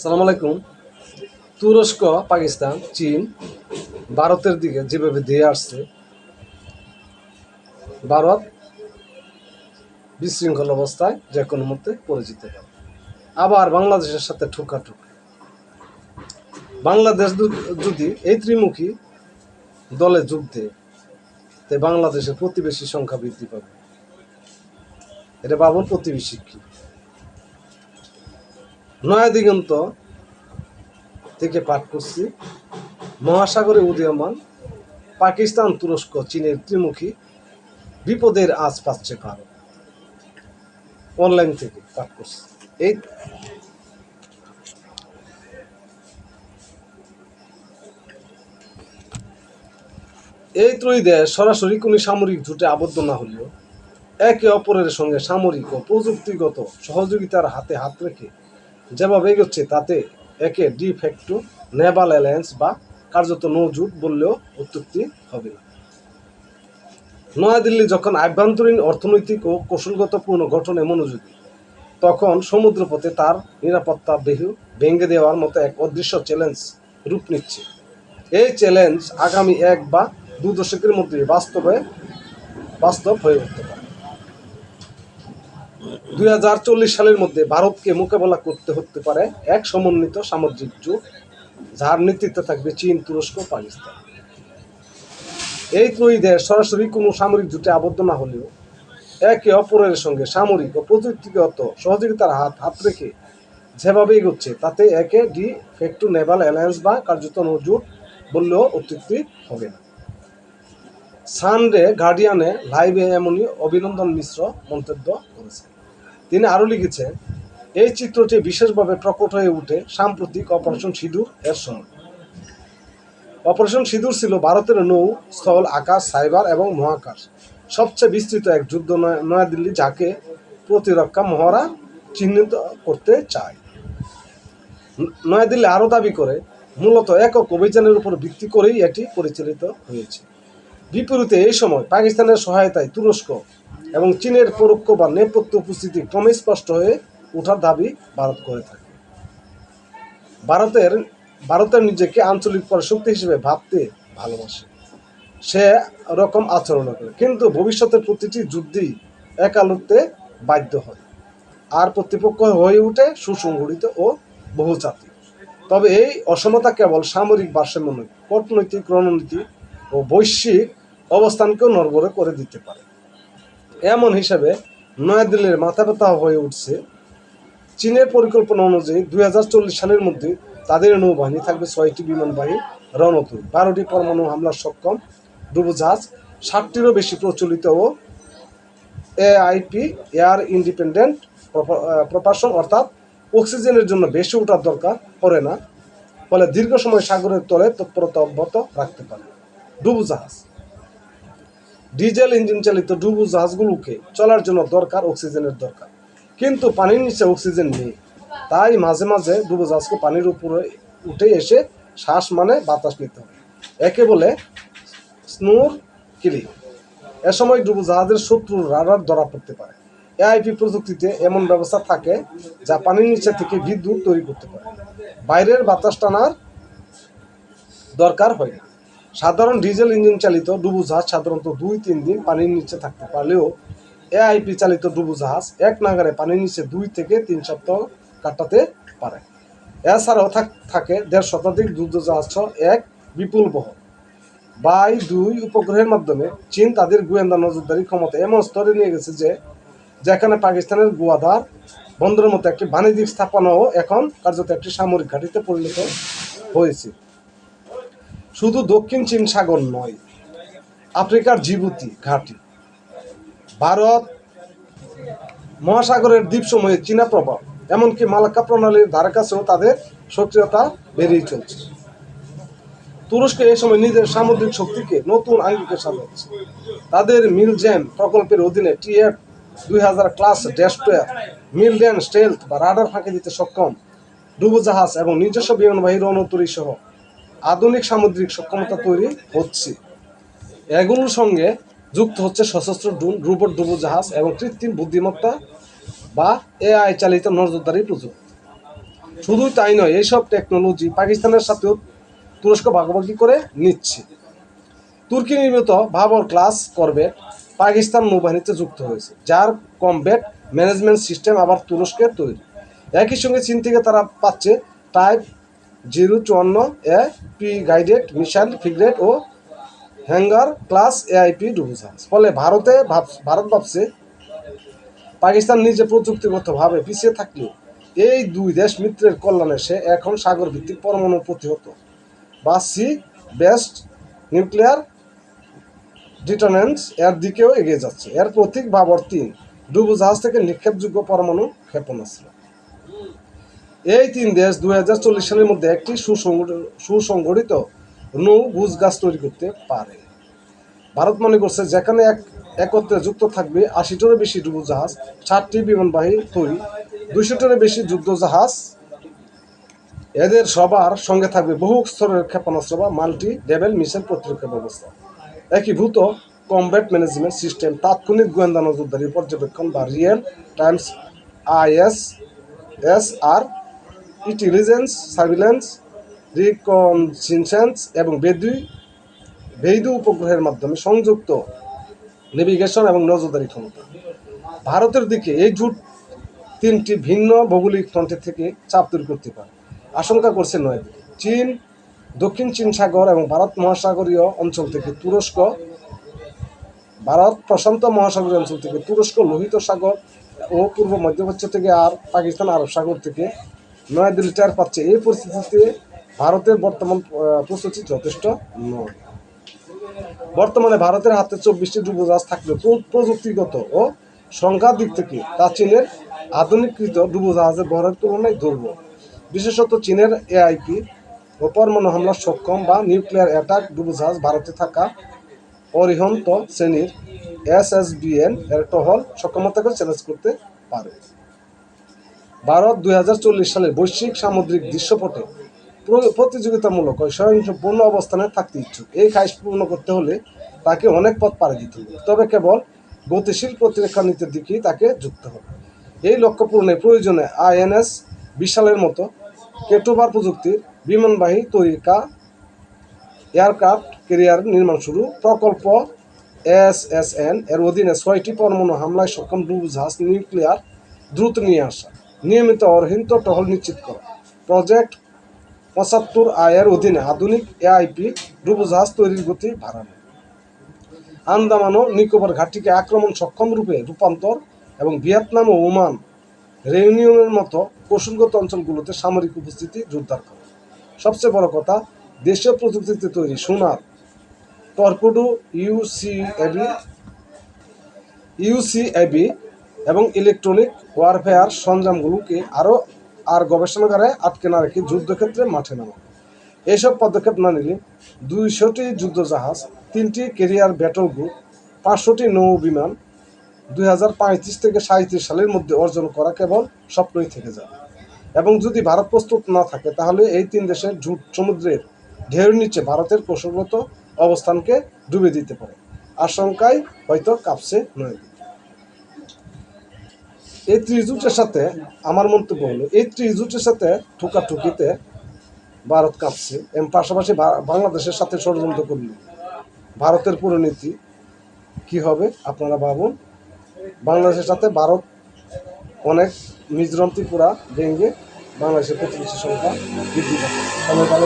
সালাম আলাইকুম। তুরস্ক, পাকিস্তান, চীন, ভারতের দিকে যেভাবে দিয়ে আসছে, ভারত বিশৃঙ্খল অবস্থায় যে কোনো মুহূর্তে পড়ে যেতে পারে। আবার বাংলাদেশের সাথে ঠোকাঠুক। বাংলাদেশ যদি এই ত্রিমুখী দলে যোগ দেয় তে বাংলাদেশের প্রতিবেশী সংখ্যা বৃদ্ধি পাবে। এটা বাবুর প্রতিবেশী কি? নয়া দিগন্ত থেকে পাঠ করছি। মহাসাগরে উদীয়মান পাকিস্তান, তুরস্ক, চীনের ত্রিমুখী বিপদের আজ পাচ্ছে ভারত। অনলাইন থেকে পাঠ করছি। এই এই ত্রয়ী দেশ সরাসরি কোনো সামরিক জোটে আবদ্ধ না হলেও একে অপরের সঙ্গে সামরিক ও প্রযুক্তিগত সহযোগিতার হাতে হাত রেখে যেভাবে এগোচ্ছে, তাতে একে ডি ফ্যাক্টো নেভাল অ্যালায়েন্স বা কার্যত নৌজুট বললেও অত্যুক্তি হবে না। নয়াদিল্লি যখন আভ্যন্তরীণ অর্থনৈতিক ও কৌশলগত পুনর্গঠনে মনোযোগী, তখন সমুদ্রপথে তার নিরাপত্তা বেহু ভেঙে দেওয়ার মতো এক অদৃশ্য চ্যালেঞ্জ রূপ নিচ্ছে। এই চ্যালেঞ্জ আগামী এক বা দু দশকের মধ্যে বাস্তবে বাস্তব হয়ে উঠতে পারে। দুই সালের মধ্যে ভারতকে মোকাবেলা করতে হতে পারে এক সমন্বিত সামুদ্রিক যুগ, যার নেতৃত্বে থাকবে চীন, তুরস্ক, পাকিস্তান। এই ত্রয়ী দেশ সরাসরি কোনো সামরিক জুটে আবদ্ধ না হলেও একে অপরের সঙ্গে সামরিক ও প্রযুক্তিগত সহযোগিতার হাত হাত রেখে যেভাবে এগোচ্ছে, তাতে একে ডি ফেক্টু নেভাল অ্যালায়েন্স বা কার্যত জোট বললেও অত্যুক্তি হবে না। সানডে গার্ডিয়ানে লাইভে এমনই অভিনন্দন মিশ্র মন্তব্য করেছেন। তিনি আরও লিখেছেন, এই চিত্রটি বিশেষভাবে প্রকট হয়ে ওঠে সাম্প্রতিক অপারেশন সিঁদুর এর সময়। অপারেশন সিঁদুর ছিল ভারতের নৌ স্থল, আকাশ, সাইবার এবং মহাকাশ। সবচেয়ে বিস্তৃত এক যুদ্ধ নয়া- নয়াদিল্লি যাকে প্রতিরক্ষা মহড়া চিহ্নিত করতে চায়। নয়াদিল্লি আরও দাবি করে, মূলত একক অভিযানের উপর ভিত্তি করেই এটি পরিচালিত হয়েছে। বিপরীতে এই সময় পাকিস্তানের সহায়তায় তুরস্ক এবং চীনের পরোক্ষ বা নেপথ্য উপস্থিতি ক্রমে স্পষ্ট হয়ে ওঠার দাবি ভারত করে থাকে। ভারতের ভারতের নিজেকে আঞ্চলিক পরাশক্তি হিসেবে ভাবতে ভালোবাসে। সে রকম আচরণ করে। কিন্তু ভবিষ্যতের প্রতিটি যুদ্ধই একালত্বে বাধ্য হয়। আর প্রতিপক্ষ হয়ে ওঠে সুসংগঠিত ও বহুজাতি তবে এই অসমতা কেবল সামরিক ভারসাম্য নয়, কূটনৈতিক রণনীতি ও বৈশ্বিক অবস্থানকেও নড়বড়ে করে দিতে পারে। এমন হিসাবে নয়াদিল্লির মাথা ব্যথা হয়ে উঠছে। চীনের পরিকল্পনা অনুযায়ী দুই হাজার চল্লিশ সালের মধ্যে তাদের নৌবাহিনী থাকবে ছয়টি বিমানবাহী রণতরী। বারোটি পরমাণু হামলা সক্ষম ডুবোজাহাজ, ষাটটিরও বেশি প্রচলিত ও এআইপি, এয়ার ইন্ডিপেন্ডেন্ট প্রপারশন অর্থাৎ অক্সিজেনের জন্য বেশি ওঠার দরকার পড়ে না, ফলে দীর্ঘ সময় সাগরের তলে তৎপরতা অব্যাহত রাখতে পারে। ডুবোজাহাজ ডিজেল ইঞ্জিন চালিত ডুবু জাহাজগুলোকে চলার জন্য দরকার, অক্সিজেনের দরকার। কিন্তু পানির নিচে অক্সিজেন নেই। তাই মাঝে মাঝে ডুবু জাহাজকে পানির উপরে উঠে এসে শ্বাস মানে বাতাস নিতে হবে। একে বলে স্নোর কিলি। এ সময় ডুবো জাহাজের শত্রু রাডার ধরা পড়তে পারে। এআইপি প্রযুক্তিতে এমন ব্যবস্থা থাকে যা পানির নিচে থেকে বিদ্যুৎ তৈরি করতে পারে। বাইরের বাতাস টানার দরকার হয় না। সাধারণ ডিজেল ইঞ্জিন চালিত ডুবোজাহাজ সাধারণত দুই, তিন দিন পানির নিচে থাকতে পারলেও এআইপি চালিত ডুবোজাহাজ এক নাগারে পানির নিচে দুই থেকে তিন সপ্তাহ কাটাতে পারে। এছাড়াও থাক- দেড় শতাধিক যুদ্ধজাহাজ এক বিপুল বহর। বাই দুই উপগ্রহের মাধ্যমে চীন তাদের গোয়েন্দা নজরদারি ক্ষমতা এমন স্তরে নিয়ে গেছে যে, যেখানে পাকিস্তানের গোয়াদার বন্দরের মতো একটি বাণিজ্যিক স্থাপনাও এখন কার্যত একটি সামরিক ঘাঁটিতে পরিণত হয়েছে। শুধু দক্ষিণ চীন সাগর নয়, আফ্রিকার জিবুতি ঘাঁটি। ভারত মহাসাগরের দ্বীপসমূহে চীনা প্রভাব, এমনকি মালাক্কা প্রণালীর ধারে কাছেও তাদের সক্রিয়তা বেড়েই চলছে। তুরস্ক এই সময় নিজের সামুদ্রিক শক্তিকে নতুন আঙ্গিকে সাজাচ্ছে। তাদের মিলজ্যাম প্রকল্পের অধীনে টিএফ দুই হাজার ক্লাস ডেস্ট্রয়ার মিলডেন স্টেলথ বা রাডার ফাঁকি দিতে সক্ষম ডুবোজাহাজ এবং নিজস্ব বিমানবাহী রণতরী সহ আধুনিক সামুদ্রিক সক্ষমতা তৈরি হচ্ছে। এগুলোর সঙ্গে যুক্ত হচ্ছে সশস্ত্র ড্রোন, রোবট ডুবোজাহাজ এবং কৃত্রিম বুদ্ধিমত্তা বা এআই চালিত নজরদারি প্রযুক্তি। শুধু তাই নয়, এইসব টেকনোলজি পাকিস্তানের সাথেও তুরস্ক ভাগাভাগি করে নিচ্ছে। তুর্কি নির্মিত ভাবর ক্লাস করবেট পাকিস্তান নৌবাহিনীতে যুক্ত হয়েছে, যার কমব্যাট ম্যানেজমেন্ট সিস্টেম আবার তুরস্কের তৈরি। একই সঙ্গে চীন থেকে তারা পাচ্ছে টাইপ জিরো চুয়ান্ন A P guided missile frigate O Hangor class AIP ডুবুজাহাজ। ফলে ভারতে ভারত ভাবছে, পাকিস্তান নিজে প্রযুক্তিগতভাবে পিছিয়ে থাকলেও এই দুই দেশ মিত্রের কল্যাণে সে এখন সাগর ভিত্তিক পরমাণু প্রতিহত। বা সি বেস্ট নিউক্লিয়ার ডিটারেন্স এর দিকেও এগিয়ে যাচ্ছে। এর প্রতীক বাবর তিন, ডুবোজাহাজ থেকে নিক্ষেপযোগ্য পরমাণু ক্ষেপণাস্ত্র। এই তিন দেশ দুই হাজার চল্লিশ সালের মধ্যে একটি সুসংগঠিত নৌ গুজ গাছ তৈরি করতে পারে। ভারত মনে করছে যেখানে এক, একত্রে যুক্ত থাকবে আশিটারও বেশি ডুবোজাহাজ ষাটটি বিমানবাহী তৈরি দুইশোটারও বেশি যুদ্ধজাহাজ এদের সবার সঙ্গে থাকবে বহু স্তরের ক্ষেপণাস্ত্র বা মাল্টি লেভেল মিসাইল প্রতিরক্ষা ব্যবস্থা। একীভূত কমব্যাট ম্যানেজমেন্ট সিস্টেম, তাৎক্ষণিক গোয়েন্দা নজরদারি, পর্যবেক্ষণ বা real times I S S R intelligence, surveillance, reconnaissance এবং বেদু বেদু উপগ্রহের মাধ্যমে সংযুক্ত নেভিগেশন এবং নজরদারি ক্ষমতা। ভারতের দিকে এই জোট তিনটি ভিন্ন ভৌগোলিক ফ্রন্টের থেকে চাপ তৈরি করতে পারে। আশঙ্কা করছে নয়াদিল্লি চীন, দক্ষিণ চীন সাগর এবং ভারত মহাসাগরীয় অঞ্চল থেকে তুরস্ক, ভারত প্রশান্ত মহাসাগরীয় অঞ্চল থেকে তুরস্ক, লোহিত সাগর ও পূর্ব মধ্যপ্রাচ্য থেকে আর পাকিস্তান আরব সাগর থেকে নয়াদিল্লি টের পাচ্ছে। এই পরিস্থিতিতে ভারতের বর্তমান প্রস্তুতি যথেষ্ট নয়। বর্তমানে ভারতের হাতে চব্বিশটি ডুবোজাহাজ থাকলেও প্র- প্রযুক্তিগত ও সংখ্যার দিক থেকে তা চীনের আধুনিকৃত ডুবোজাহাজের বহরের তুলনায় দুর্বল। বিশেষত চীনের এআইপি ও পরমাণু হামলা সক্ষম বা নিউক্লিয়ার অ্যাটাক ডুবোজাহাজ ভারতে থাকা অরিহন্ত শ্রেণির এসএসবিএন এর টহল সক্ষমতাকে চ্যালেঞ্জ করতে পারে। ভারত দুই হাজার চল্লিশ সালে বৈশ্বিক সামুদ্রিক দৃশ্যপটে প্র- প্রতিযোগিতামূলক স্বয়ংসম্পূর্ণ অবস্থানে থাকতে ইচ্ছুক। এই খাইশ পূর্ণ করতে হলে তাকে অনেক পথ পাড়ি দিতে হবে। তবে কেবল গতিশীল প্রতিরক্ষা নীতির দিকেই তাকে যুক্ত হবে। এই লক্ষ্য পূরণে প্রয়োজনে আইএনএস বিশালের মতো কেটোবার প্রযুক্তির বিমানবাহী তৈরিকা, এয়ারক্রাফট ক্যারিয়ার নির্মাণ শুরু, প্রকল্প এস এস এন এর অধীনে ছয়টি পরমাণু হামলায় সক্ষম ডুবোজাহাজ নিউক্লিয়ার দ্রুত নিয়ে আসা। নিয়মিত অরহিন্ত টহল নিশ্চিত করা। প্রজেক্ট পঁচাত্তর আয়ের অধীনে আধুনিক এআইপি ডুবোজাহাজ তৈরির গতি বাড়ানো। আন্দামান ও নিকোবর ঘাটিকে আক্রমণ সক্ষম রূপে রূপান্তর এবং ভিয়েতনাম ও ওমান রেউনিয়নের মতো কৌশলগত অঞ্চলগুলোতে সামরিক উপস্থিতি জোরদার করা। সবচেয়ে বড় কথা, দেশীয় প্রযুক্তিতে তৈরি সোনার টর্পেডো ইউসিএবি ইউসিএবি এবং ইলেকট্রনিক ওয়ারফেয়ার সরঞ্জামগুলোকে আরও আর গবেষণাগারে আটকে না রেখে যুদ্ধক্ষেত্রে মাঠে নামা। এইসব পদক্ষেপ না নিলে দুইশোটি যুদ্ধজাহাজ, তিনটি কেরিয়ার ব্যাটল গ্রুপ, পাঁচশোটি নৌ বিমান দুই হাজার পঁয়ত্রিশ থেকে সাঁত্রিশ সালের মধ্যে অর্জন করা কেবল স্বপ্নই থেকে যাবে। এবং যদি ভারত প্রস্তুত না থাকে, তাহলে এই তিন দেশের ঝুট সমুদ্রের ঢেউর নিচে ভারতের কৌশলগত অবস্থানকে ডুবে দিতে পারে। আশঙ্কায় হয়তো কাঁপছে নয় এই ত্রিজুটের সাথে আমার মন্তব্য হলো, এই ত্রিজুটের সাথে ঠুকাঠুকিতে ভারত কাঁপছে, এবং পাশাপাশি বাংলাদেশের সাথে ষড়যন্ত্র করলে। ভারতের পরিণতি কি হবে আপনারা ভাবুন? বাংলাদেশের সাথে ভারত অনেক মিজোরাম ত্রিপুরা ভেঙে বাংলাদেশের প্রতিবেশী সংখ্যা বৃদ্ধি পাচ্ছে। ধন্যবাদ।